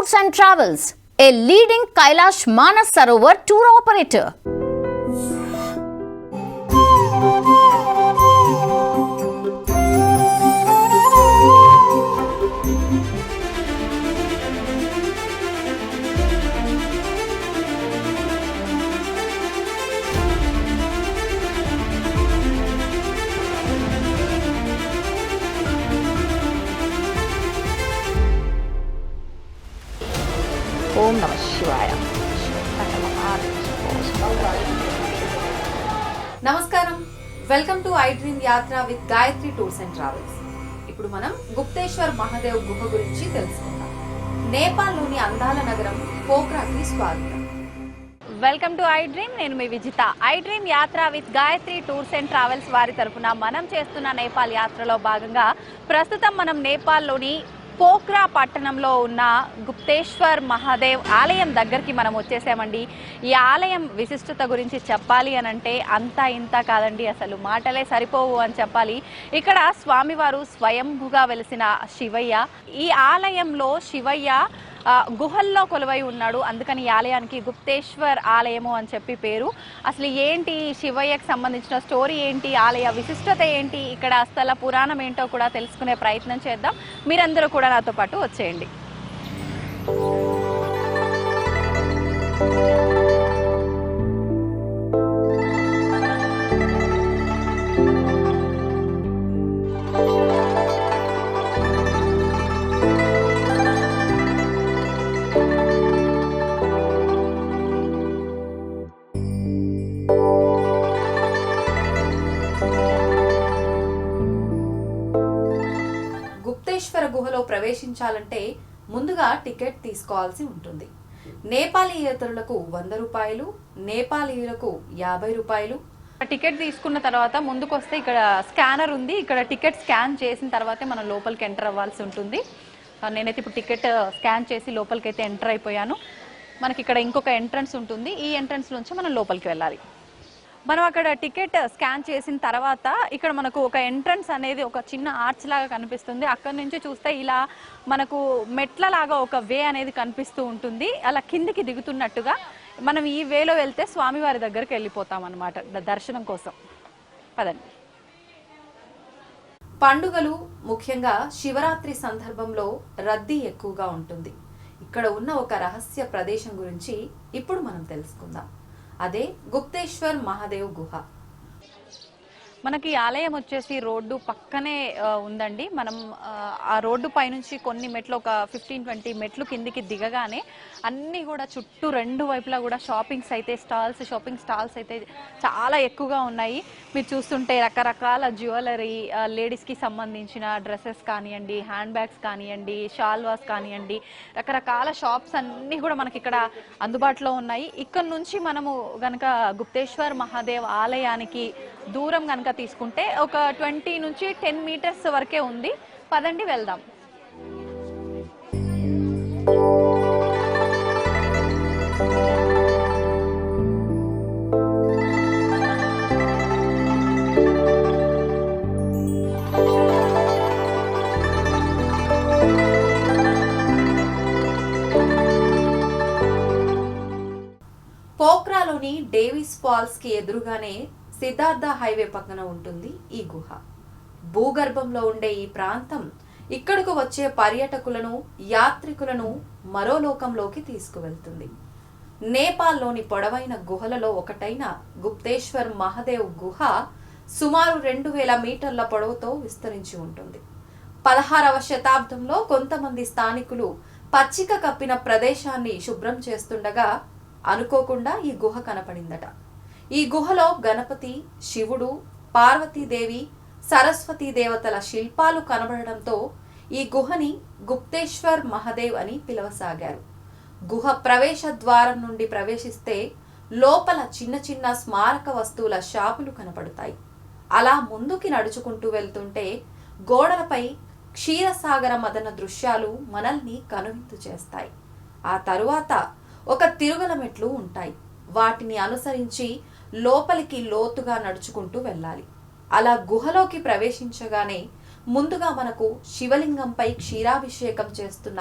Tours and Travels, a leading Kailash Manas Sarovar tour operator. ఓం నమ శివాయ నమస్కారం welcome to I dream Yatra with Gayatri tours and travels ఇప్పుడు మనం గుప్తేశ్వర్ మహాదేవ్ గుహ గురించి తెలుసుకుందాం. నేపాల్లోని అందాల నగరం పోక్రాకి స్వాగతం. వెల్కమ్ టు ఐ డ్రీమ్ నేను మీ Vijitha. I dream Yatra with Gayatri tours and travels వారి తరఫున మనం చేస్తున్న నేపాల్ యాత్రలో భాగంగా ప్రస్తుతం మనం నేపాల్లోని పోక్రా పట్టణంలో ఉన్న గుప్తేశ్వర్ మహాదేవ్ ఆలయం దగ్గరికి మనం వచ్చేసామండి. ఈ ఆలయం విశిష్టత గురించి చెప్పాలి అని అంటే అంతా ఇంత కాదండి. అసలు మాటలే సరిపోవు అని చెప్పాలి. ఇక్కడ స్వామివారు స్వయంభుగా వెలిసిన శివయ్య. ఈ ఆలయంలో శివయ్య గుహల్లో కొలువై ఉన్నాడు. అందుకని ఈ ఆలయానికి గుప్తేశ్వర్ ఆలయము అని చెప్పి పేరు. అసలు ఏంటి శివయ్యకు సంబంధించిన స్టోరీ ఏంటి? ఆలయ విశిష్టత ఏంటి? ఇక్కడ స్థల పురాణం ఏంటో కూడా తెలుసుకునే ప్రయత్నం చేద్దాం. మీరందరూ కూడా నాతో పాటు వచ్చేయండి. ప్రవేశించాలంటే ముందుగా టికెట్ తీసుకోవాల్సి ఉంటుంది. నేపాలీయేతరులకు వంద రూపాయలు నేపాలీయులకు యాభై రూపాయలు. టికెట్ తీసుకున్న తర్వాత ముందుకు వస్తే ఇక్కడ స్కానర్ ఉంది. ఇక్కడ టికెట్ స్కాన్ చేసిన తర్వాతే మనం లోపలికి ఎంటర్ అవ్వాల్సి ఉంటుంది. నేనైతే ఇప్పుడు టికెట్ స్కాన్ చేసి లోపలికి అయితే ఎంటర్ అయిపోయాను. మనకి ఇక్కడ ఇంకొక ఎంట్రన్స్ ఉంటుంది. ఈ ఎంట్రన్స్ నుంచి మనం లోపలికి వెళ్ళాలి. మనం అక్కడ టికెట్ స్కాన్ చేసిన తర్వాత ఇక్కడ మనకు ఒక ఎంట్రన్స్ అనేది ఒక చిన్న ఆర్చ్ లాగా కనిపిస్తుంది. అక్కడ నుంచి చూస్తే ఇలా మనకు మెట్ల లాగా ఒక వే అనేది కనిపిస్తూ ఉంటుంది. అలా కిందికి దిగుతున్నట్టుగా మనం ఈ వేలో వెళ్తే స్వామివారి దగ్గరికి వెళ్ళిపోతాం అనమాట దర్శనం కోసం. పదండి. పండుగలు ముఖ్యంగా శివరాత్రి సందర్భంలో రద్దీ ఎక్కువగా ఉంటుంది. ఇక్కడ ఉన్న ఒక రహస్య ప్రదేశం గురించి ఇప్పుడు మనం తెలుసుకుందాం. అదే గుప్తేశ్వర్ మహాదేవ్ గుహ. మనకి ఆలయం వచ్చేసి రోడ్డు పక్కనే ఉందండి. మనం ఆ, ఆ రోడ్డు పైనుంచి కొన్ని మెట్లు ఒక ఫిఫ్టీన్ ట్వంటీ మెట్లు కిందికి దిగగానే అన్నీ కూడా చుట్టూ రెండు వైపులా కూడా షాపింగ్స్ అయితే స్టాల్స్ షాపింగ్ స్టాల్స్ అయితే చాలా ఎక్కువగా ఉన్నాయి. మీరు చూస్తుంటే రకరకాల జ్యువెలరీ లేడీస్కి సంబంధించిన డ్రెస్సెస్ కానివ్వండి హ్యాండ్ బ్యాగ్స్ కానివ్వండి షాల్వాస్ కానివ్వండి రకరకాల షాప్స్ అన్నీ కూడా మనకి ఇక్కడ అందుబాటులో ఉన్నాయి. ఇక్కడ నుంచి మనము గనక గుప్తేశ్వర్ మహాదేవ్ ఆలయానికి దూరం కనుక తీసుకుంటే ఒక ట్వంటీ నుంచి టెన్ మీటర్స్ వరకే ఉంది. పదండి వెళ్దాం. పోక్రాలోని డేవిస్ ఫాల్స్కి ఎదురుగానే సిద్ధార్థ హైవే పక్కన ఉంటుంది ఈ గుహ. భూగర్భంలో ఉండే ఈ ప్రాంతం ఇక్కడకు వచ్చే పర్యాటకులను యాత్రికులను మరో లోకంలోకి తీసుకువెళ్తుంది. నేపాల్లోని పొడవైన గుహలలో ఒకటైన గుప్తేశ్వర్ మహదేవ్ గుహ సుమారు రెండు వేల మీటర్ల పొడవుతో విస్తరించి ఉంటుంది. పదహారవ శతాబ్దంలో కొంతమంది స్థానికులు పచ్చిక కప్పిన ప్రదేశాన్ని శుభ్రం చేస్తుండగా అనుకోకుండా ఈ గుహ కనపడిందట. ఈ గుహలో గణపతి శివుడు పార్వతీదేవి సరస్వతీ దేవతల శిల్పాలు కనబడడంతో ఈ గుహని గుప్తేశ్వర్ మహదేవ్ అని పిలవసాగారు. గుహ ప్రవేశ ద్వారం నుండి ప్రవేశిస్తే లోపల చిన్న చిన్న స్మారక వస్తువుల షాపులు కనపడతాయి. అలా ముందుకి నడుచుకుంటూ వెళ్తుంటే గోడలపై క్షీరసాగర మదన దృశ్యాలు మనల్ని కనువిందు చేస్తాయి. ఆ తరువాత ఒక తిరుగల మెట్లు ఉంటాయి. వాటిని అనుసరించి లోపలికి లోతుగా నడుచుకుంటూ వెళ్ళాలి. అలా గుహలోకి ప్రవేశించగానే ముందుగా మనకు శివలింగంపై క్షీరాభిషేకం చేస్తున్న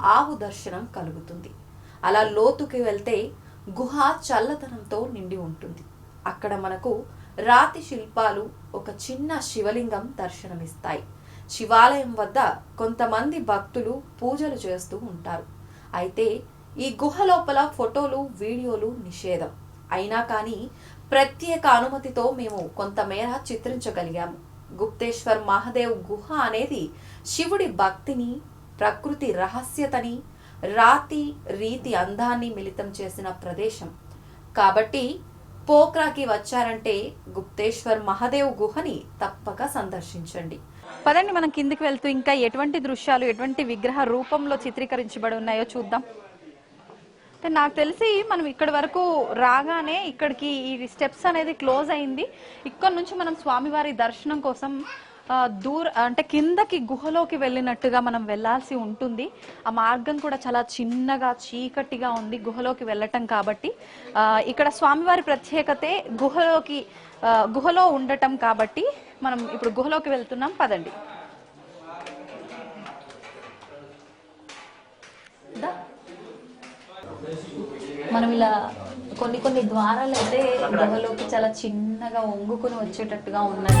ఆవు దర్శనం కలుగుతుంది. అలా లోతుకి వెళ్తే గుహ చల్లదనంతో నిండి ఉంటుంది. అక్కడ మనకు రాతి శిల్పాలు ఒక చిన్న శివలింగం దర్శనమిస్తాయి. శివాలయం వద్ద కొంతమంది భక్తులు పూజలు చేస్తూ ఉంటారు. అయితే ఈ గుహ లోపల ఫోటోలు వీడియోలు నిషేధం. అయినా కానీ ప్రత్యేక అనుమతితో మేము కొంతమేర చిత్రించగలిగాము. గుప్తేశ్వర్ మహాదేవ్ గుహ అనేది శివుడి భక్తిని ప్రకృతి రహస్యతని రాతి రీతి అందాన్ని మిళితం చేసిన ప్రదేశం. కాబట్టి పోక్రాకి వచ్చారంటే గుప్తేశ్వర్ మహాదేవ్ గుహని తప్పక సందర్శించండి. పదండి మనం కిందికి వెళ్తూ ఇంకా ఎటువంటి దృశ్యాలు ఎటువంటి విగ్రహ రూపంలో చిత్రీకరించబడి ఉన్నాయో చూద్దాం. నాకు తెలిసి మనం ఇక్కడ వరకు రాగానే ఇక్కడికి ఈ స్టెప్స్ అనేది క్లోజ్ అయింది. ఇక్కడ నుంచి మనం స్వామివారి దర్శనం కోసం దూర అంటే కిందకి గుహలోకి వెళ్ళినట్టుగా మనం వెళ్ళాల్సి ఉంటుంది. ఆ మార్గం కూడా చాలా చిన్నగా చీకటిగా ఉంది గుహలోకి వెళ్ళటం కాబట్టి. ఇక్కడ స్వామివారి ప్రత్యేకతే గుహలోకి గుహలో ఉండటం కాబట్టి మనం ఇప్పుడు గుహలోకి వెళ్తున్నాం. పదండి. మనం ఇలా కొన్ని కొన్ని ద్వారాలు అయితే గుహలోకి చాలా చిన్నగా వంగుకుని వచ్చేటట్టుగా ఉన్నాయి.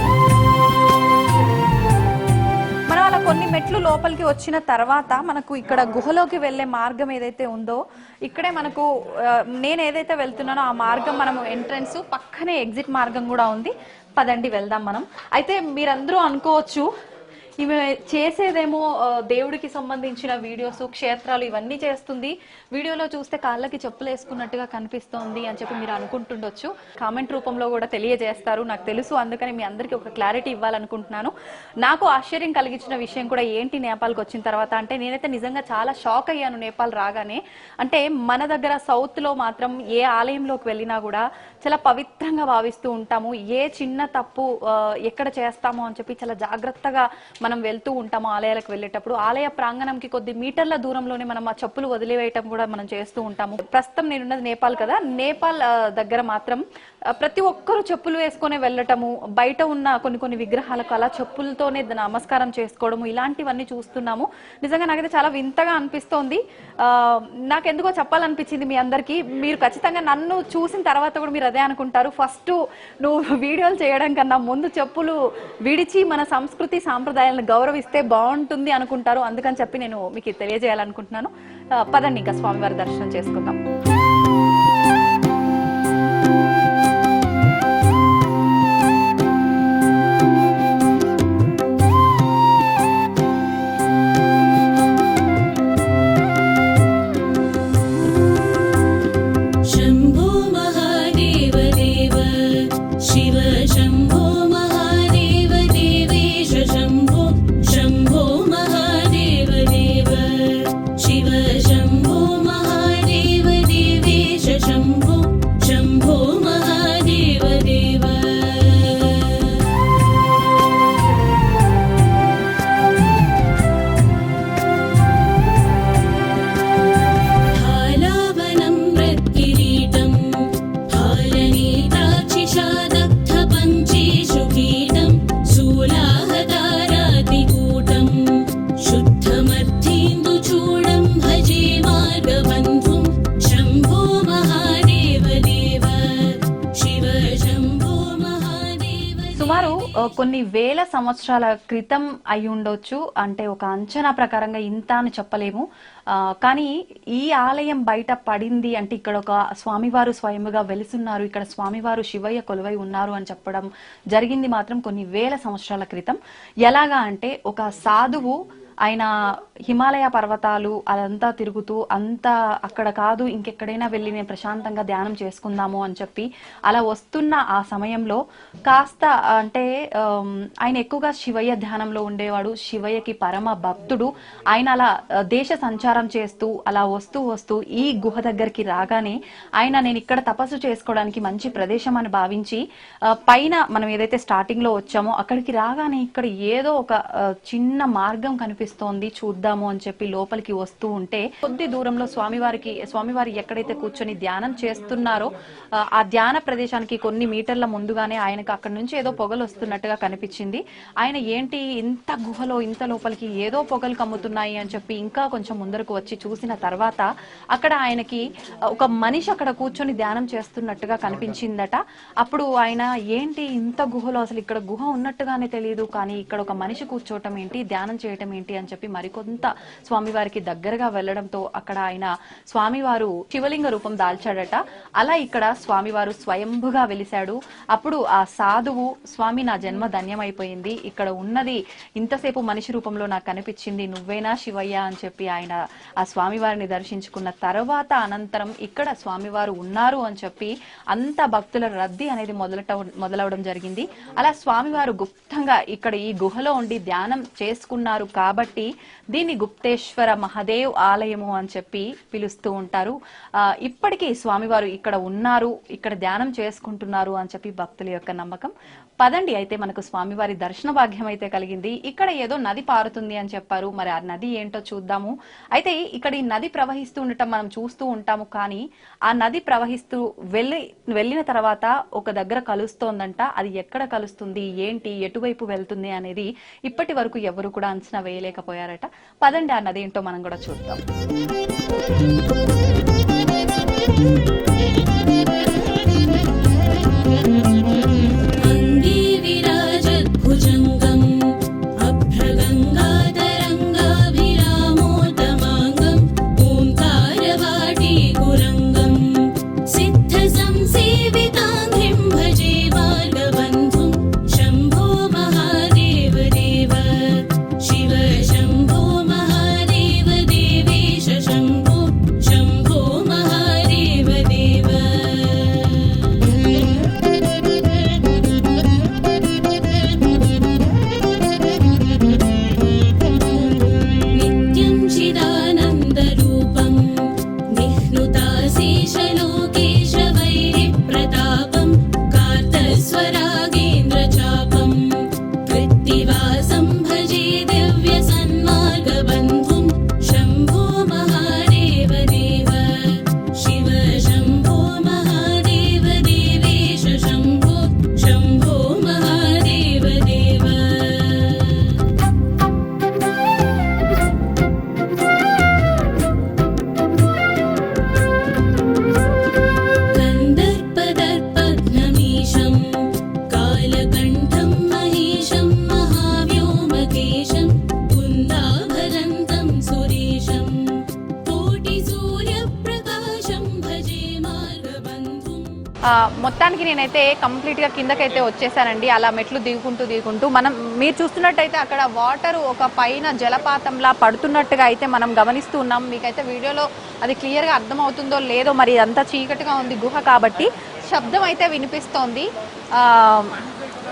మనం అలా కొన్ని మెట్లు లోపలికి వచ్చిన తర్వాత మనకు ఇక్కడ గుహలోకి వెళ్ళే మార్గం ఏదైతే ఉందో ఇక్కడే మనకు నేను ఏదైతే వెళ్తున్నానో ఆ మార్గం మనం ఎంట్రన్స్ పక్కనే ఎగ్జిట్ మార్గం కూడా ఉంది. పదండి వెళ్దాం మనం. అయితే మీరందరూ అనుకోవచ్చు ఈమె చేసేదేమో దేవుడికి సంబంధించిన వీడియోస్ క్షేత్రాలు ఇవన్నీ చేస్తుంది. వీడియోలో చూస్తే కాళ్ళకి చెప్పులు వేసుకున్నట్టుగా కనిపిస్తోంది అని చెప్పి మీరు అనుకుంటుండొచ్చు. కామెంట్ రూపంలో కూడా తెలియజేస్తారు. నాకు తెలుసు. అందుకని మీ అందరికీ ఒక క్లారిటీ ఇవ్వాలనుకుంటున్నాను. నాకు ఆశ్చర్యం కలిగించిన విషయం కూడా ఏంటి నేపాల్కి వచ్చిన తర్వాత అంటే నేనైతే నిజంగా చాలా షాక్ అయ్యాను నేపాల్ రాగానే. అంటే మన దగ్గర సౌత్లో మాత్రం ఏ ఆలయంలోకి వెళ్ళినా కూడా చాలా పవిత్రంగా భావిస్తూ ఉంటాము. ఏ చిన్న తప్పు ఎక్కడ చేస్తామో అని చెప్పి చాలా జాగ్రత్తగా మన వెళ్తూ ఉంటాము ఆలయాలకు వెళ్ళేటప్పుడు ఆలయ ప్రాంగణంకి కొద్ది మీటర్ల దూరంలోనే మనం ఆ చెప్పులు వదిలివేయటం కూడా మనం చేస్తూ ఉంటాము. ప్రస్తుతం నేనున్నది నేపాల్ కదా నేపాల్ దగ్గర మాత్రం ప్రతి ఒక్కరూ చెప్పులు వేసుకొని వెళ్ళటము బయట ఉన్న కొన్ని కొన్ని విగ్రహాలకు అలా చెప్పులతోనే నమస్కారం చేసుకోవడము ఇలాంటివన్నీ చూస్తున్నాము. నిజంగా నాకైతే చాలా వింతగా అనిపిస్తోంది. నాకెందుకో చెప్పాలనిపించింది మీ అందరికీ. మీరు ఖచ్చితంగా నన్ను చూసిన తర్వాత కూడా మీరు అదే అనుకుంటారు. ఫస్ట్ నువ్వు వీడియోలు చేయడం కన్నా ముందు చెప్పులు విడిచి మన సంస్కృతి సాంప్రదాయాలను గౌరవిస్తే బాగుంటుంది అనుకుంటారు. అందుకని చెప్పి నేను మీకు తెలియజేయాలనుకుంటున్నాను. పదండి ఇంకా స్వామివారి దర్శనం చేసుకుందాం. సంవత్సరాల క్రితం అయి ఉండొచ్చు. అంటే ఒక అంచనా ప్రకారంగా ఇంత అని చెప్పలేము. కానీ ఈ ఆలయం బయట పడింది అంటే ఇక్కడ ఒక స్వామివారు స్వయముగా వెలుసున్నారు. ఇక్కడ స్వామివారు శివయ్య కొలువై ఉన్నారు అని చెప్పడం జరిగింది మాత్రం కొన్ని వేల సంవత్సరాల క్రితం. ఎలాగా అంటే ఒక సాధువు ఆయన హిమాలయ పర్వతాలు అదంతా తిరుగుతూ అంతా అక్కడ కాదు ఇంకెక్కడైనా వెళ్ళి నేను ప్రశాంతంగా ధ్యానం చేసుకుందాము అని చెప్పి అలా వస్తున్న ఆ సమయంలో కాస్త అంటే ఆయన ఎక్కువగా శివయ్య ధ్యానంలో ఉండేవాడు. శివయ్యకి పరమ భక్తుడు. ఆయన అలా దేశ సంచారం చేస్తూ అలా వస్తూ వస్తూ ఈ గుహ దగ్గరికి రాగానే ఆయన నేను ఇక్కడ తపస్సు చేసుకోవడానికి మంచి ప్రదేశం అని భావించి పైన మనం ఏదైతే స్టార్టింగ్లో వచ్చామో అక్కడికి రాగానే ఇక్కడ ఏదో ఒక చిన్న మార్గం కనిపిస్తుంది. కనిపిస్తోంది. చూద్దాము అని చెప్పి లోపలికి వస్తూ ఉంటే కొద్ది దూరంలో స్వామివారికి స్వామివారి ఎక్కడైతే కూర్చొని ధ్యానం చేస్తున్నారో ఆ, ధ్యాన ప్రదేశానికి కొన్ని మీటర్ల ముందుగానే ఆయనకు అక్కడ నుంచి ఏదో పొగలు వస్తున్నట్టుగా కనిపించింది. ఆయన ఏంటి ఇంత గుహలో ఇంత లోపలికి ఏదో పొగలు కమ్ముతున్నాయి అని చెప్పి ఇంకా కొంచెం ముందరకు వచ్చి చూసిన తర్వాత అక్కడ ఆయనకి ఒక మనిషి అక్కడ కూర్చొని ధ్యానం చేస్తున్నట్టుగా కనిపించిందట. అప్పుడు ఆయన ఏంటి ఇంత గుహలో అసలు ఇక్కడ గుహ ఉన్నట్టుగానే తెలియదు కానీ ఇక్కడ ఒక మనిషి కూర్చోవటం ఏంటి ధ్యానం చేయటం ఏంటి అని చెప్పి మరికొంత స్వామివారికి దగ్గరగా వెళ్ళడంతో అక్కడ ఆయన స్వామివారు శివలింగ రూపం దాల్చాడట. అలా ఇక్కడ స్వామివారు స్వయంభుగా వెలిశాడు. అప్పుడు ఆ సాధువు స్వామి నా జన్మ ధన్యమైపోయింది. ఇక్కడ ఉన్నది ఇంతసేపు మనిషి రూపంలో నాకు కనిపించింది. నువ్వేనా శివయ్య? అని చెప్పి ఆయన ఆ స్వామివారిని దర్శించుకున్న తర్వాత అనంతరం ఇక్కడ స్వామివారు ఉన్నారు అని చెప్పి అంత భక్తుల రద్దీ అనేది మొదలట మొదలవడం జరిగింది. అలా స్వామివారు గుప్తంగా ఇక్కడ ఈ గుహలో ఉండి ధ్యానం చేసుకున్నారు. కాబట్టి దీన్ని గుప్తేశ్వర మహాదేవ్ ఆలయము అని చెప్పి పిలుస్తూ ఉంటారు. ఆ, ఇప్పటికీ స్వామివారు ఇక్కడ ఉన్నారు ఇక్కడ ధ్యానం చేసుకుంటున్నారు అని చెప్పి భక్తుల యొక్క నమ్మకం. పదండి అయితే మనకు స్వామివారి దర్శన భాగ్యం అయితే కలిగింది. ఇక్కడ ఏదో నది పారుతుంది అని చెప్పారు. మరి ఆ నది ఏంటో చూద్దాము. అయితే ఇక్కడ ఈ నది ప్రవహిస్తూ ఉండటం మనం చూస్తూ ఉంటాము కానీ ఆ నది ప్రవహిస్తూ వెళ్ళి వెళ్ళిన తర్వాత ఒక దగ్గర కలుస్తోందంట. అది ఎక్కడ కలుస్తుంది? ఏంటి? ఎటువైపు వెళ్తుంది అనేది ఇప్పటి వరకు ఎవరు కూడా అంచనా వేయలేకపోయారట. పదండి ఆ నది ఏంటో మనం కూడా చూద్దాం. మొత్తానికి నేనైతే కంప్లీట్గా కిందకైతే వచ్చేసానండి. అలా మెట్లు దిగుకుంటూ దిగుకుంటూ మనం మీరు చూస్తున్నట్టయితే అక్కడ వాటర్ ఒక పైన జలపాతంలా పడుతున్నట్టుగా అయితే మనం గమనిస్తూ ఉన్నాం. మీకైతే వీడియోలో అది క్లియర్గా అర్థమవుతుందో లేదో మరి అంతా చీకటిగా ఉంది గుహ కాబట్టి శబ్దం అయితే వినిపిస్తోంది.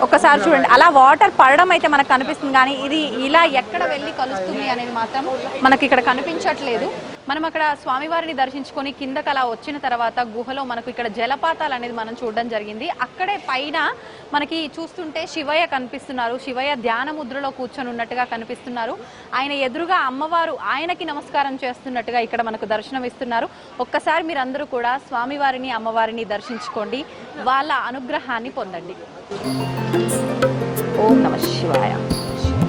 ఒకసారి చూడండి. అలా వాటర్ పడడం అయితే మనకు కనిపిస్తుంది కానీ ఇది ఇలా ఎక్కడ వెళ్ళి కలుస్తుంది అనేది మాత్రం మనకి ఇక్కడ కనిపించట్లేదు. మనం అక్కడ స్వామివారిని దర్శించుకొని కిందకి అలా వచ్చిన తర్వాత గుహలో మనకు ఇక్కడ జలపాతాలు అనేది మనం చూడడం జరిగింది. అక్కడే పైన మనకి చూస్తుంటే శివయ్య కనిపిస్తున్నారు. శివయ్య ధ్యాన ముద్రలో కూర్చొని ఉన్నట్టుగా కనిపిస్తున్నారు. ఆయన ఎదురుగా అమ్మవారు ఆయనకి నమస్కారం చేస్తున్నట్టుగా ఇక్కడ మనకు దర్శనం ఇస్తున్నారు. ఒక్కసారి మీరందరూ కూడా స్వామివారిని అమ్మవారిని దర్శించుకోండి. వాళ్ళ అనుగ్రహాన్ని పొందండి. ఓం నమ శివాయ. శివ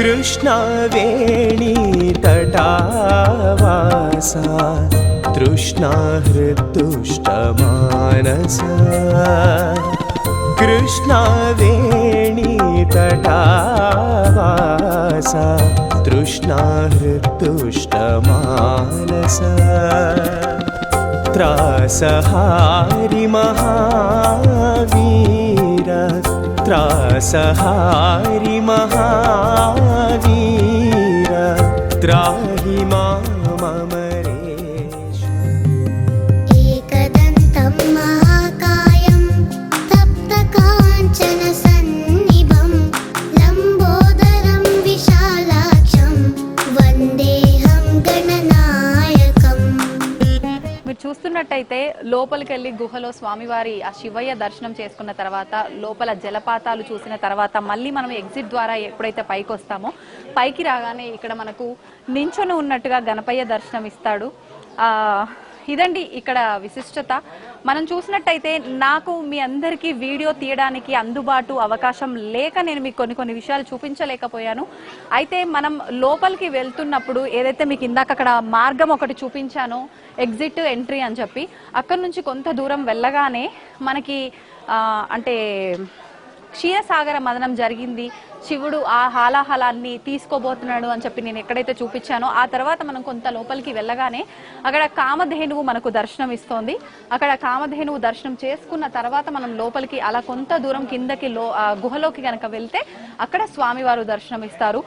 कृष्णवेणी तटा वा सा तृष्णः तुष्टमानसः कृष्णवेणी तटा वासा तृष्णः त्रासहारि महावीर त्राहि मामरेश చూసుకున్నట్టయితే చూస్తున్నట్టయితే లోపలికి వెళ్ళి గుహలో స్వామివారి ఆ శివయ్య దర్శనం చేసుకున్న తర్వాత లోపల జలపాతాలు చూసిన తర్వాత మళ్ళీ మనం ఎగ్జిట్ ద్వారా ఎప్పుడైతే పైకి వస్తామో పైకి రాగానే ఇక్కడ మనకు నించొని ఉన్నట్టుగా గణపయ్య దర్శనం ఇస్తాడు ఆ ఇదండి ఇక్కడ విశిష్టత. మనం చూసినట్టయితే నాకు మీ అందరికీ వీడియో తీయడానికి అందుబాటు అవకాశం లేక నేను మీకు కొన్ని కొన్ని విషయాలు చూపించలేకపోయాను. అయితే మనం లోపలికి వెళ్తున్నప్పుడు ఏదైతే మీకు ఇందాక అక్కడ మార్గం ఒకటి చూపించానో ఎగ్జిట్ ఎంట్రీ అని చెప్పి అక్కడ నుంచి కొంత దూరం వెళ్ళగానే మనకి అంటే క్షీరసాగర మదనం జరిగింది. శివుడు ఆ హాలాహలాన్ని తీసుకోబోతున్నాడు అని చెప్పి నేను ఎక్కడైతే చూపించానో ఆ తర్వాత మనం కొంత లోపలికి వెళ్ళగానే అక్కడ కామధేనువు మనకు దర్శనం ఇస్తోంది. అక్కడ కామధేనువు దర్శనం చేసుకున్న తర్వాత మనం లోపలికి అలా కొంత దూరం కిందకి లో గుహలోకి కనుక వెళ్తే అక్కడ స్వామివారు దర్శనం ఇస్తారు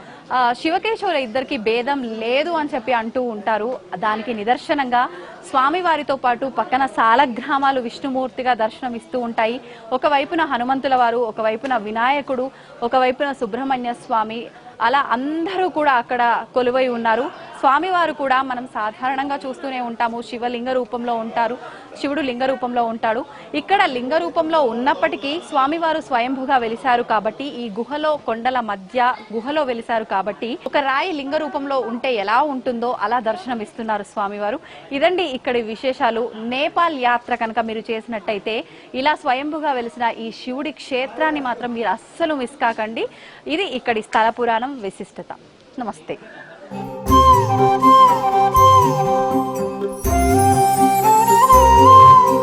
శివకేశవుల ఇద్దరికి భేదం లేదు అని చెప్పి అంటూ ఉంటారు. దానికి నిదర్శనంగా స్వామివారితో పాటు పక్కన సాలగ్రామాలు విష్ణుమూర్తిగా దర్శనం ఇస్తూ ఉంటాయి. ఒకవైపున హనుమంతుల వారు ఒకవైపున వినాయకుడు ఒకవైపున సుబ్రహ్మణ్య స్వామి అలా అందరూ కూడా అక్కడ కొలువై ఉన్నారు. స్వామివారు కూడా మనం సాధారణంగా చూస్తూనే ఉంటాము. శివలింగ రూపంలో ఉంటారు. శివుడు లింగ రూపంలో ఉంటాడు. ఇక్కడ లింగ రూపంలో ఉన్నప్పటికీ స్వామివారు స్వయంభుగా వెలిశారు కాబట్టి ఈ గుహలో కొండల మధ్య గుహలో వెలిశారు కాబట్టి ఒక రాయి లింగ రూపంలో ఉంటే ఎలా ఉంటుందో అలా దర్శనం ఇస్తున్నారు స్వామివారు. ఇదండి ఇక్కడి విశేషాలు. నేపాల్ యాత్ర కనుక మీరు చేసినట్టయితే ఇలా స్వయంభుగా వెలిసిన ఈ శివుడి క్షేత్రాన్ని మాత్రం మీరు అస్సలు మిస్ కాకండి. ఇది ఇక్కడి స్థల పురాణం. నిర్మాణం విశిష్టత. నమస్తే.